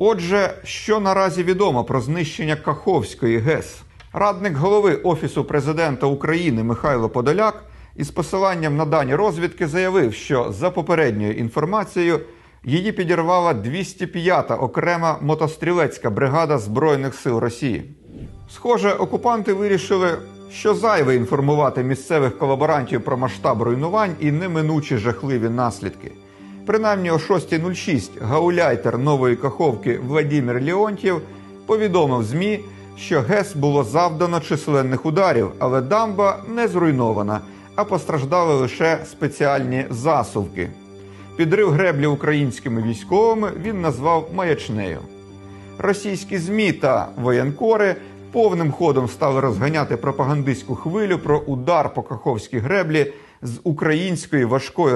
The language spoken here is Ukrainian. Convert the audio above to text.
Отже, що наразі відомо про знищення Каховської ГЕС? Радник голови Офісу президента України Михайло Подоляк із посиланням на дані розвідки заявив, що за попередньою інформацією її підірвала 205-та окрема мотострілецька бригада Збройних сил Росії. Схоже, окупанти вирішили, що зайве інформувати місцевих колаборантів про масштаб руйнувань і неминучі жахливі наслідки. Принаймні о 6.06 гауляйтер нової каховки Владимир Леонтьєв повідомив ЗМІ, що ГЕС було завдано численних ударів, але дамба не зруйнована, а постраждали лише спеціальні засувки. Підрив греблі українськими військовими він назвав маячнею. Російські ЗМІ та воєнкори повним ходом стали розганяти пропагандистську хвилю про удар по Каховській греблі з української важкої